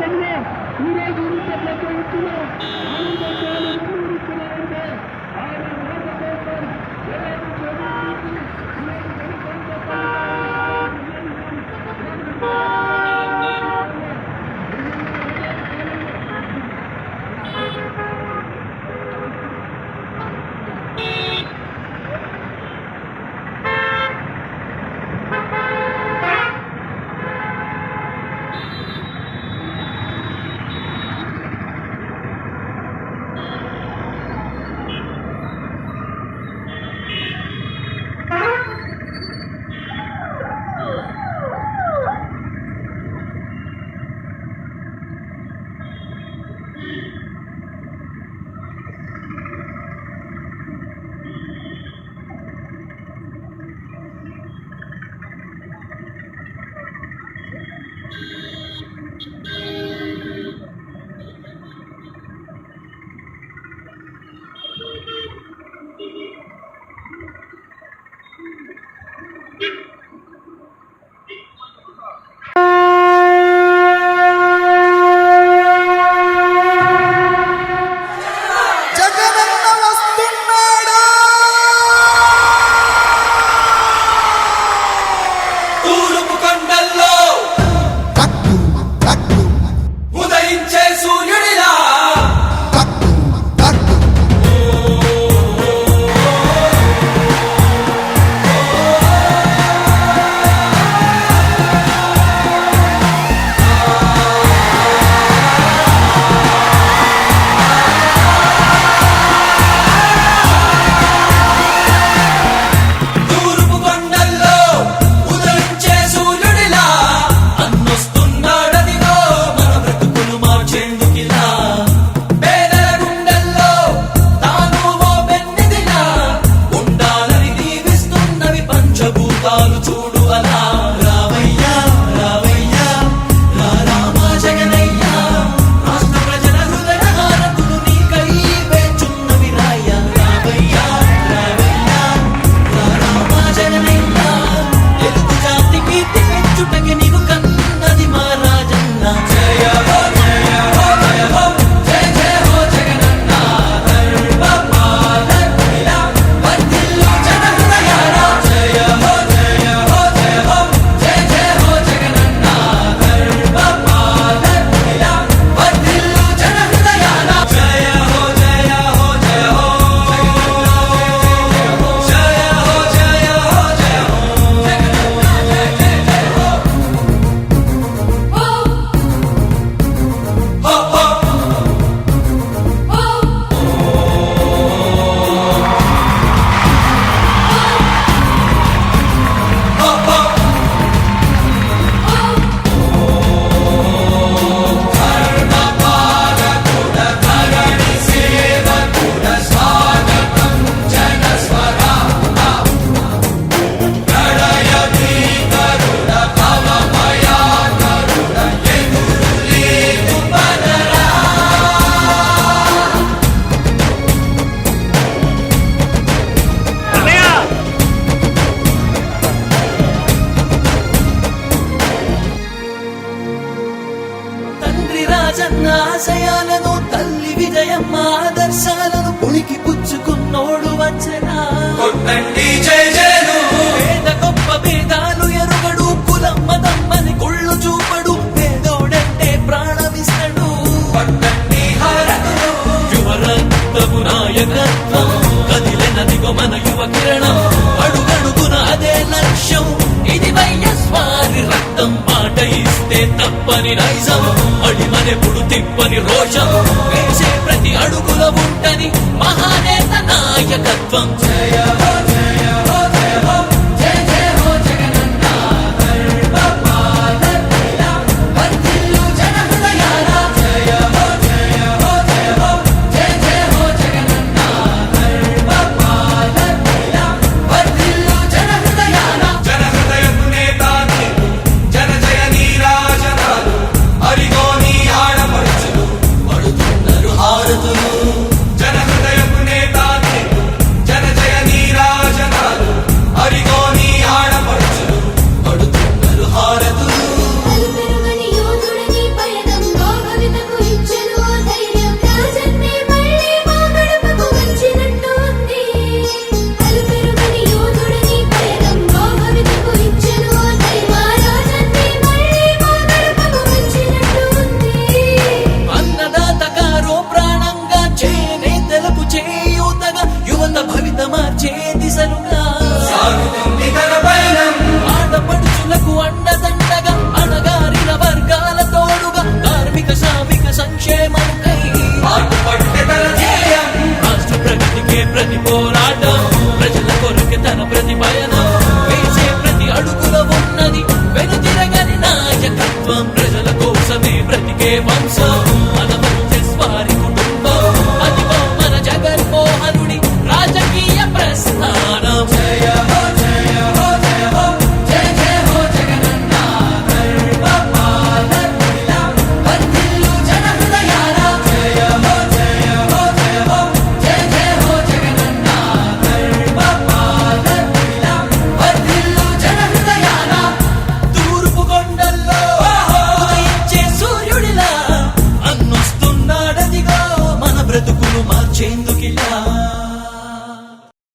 करिए पूरे गुरु के प्रति आनंद Jesus, you're రాజన్న ఆశయాలను తల్లి విజయమ్మ ఆదర్శాలను పుణికి పుచ్చుకున్నోడు వచ్చనా జయ జయ పాపం వంశం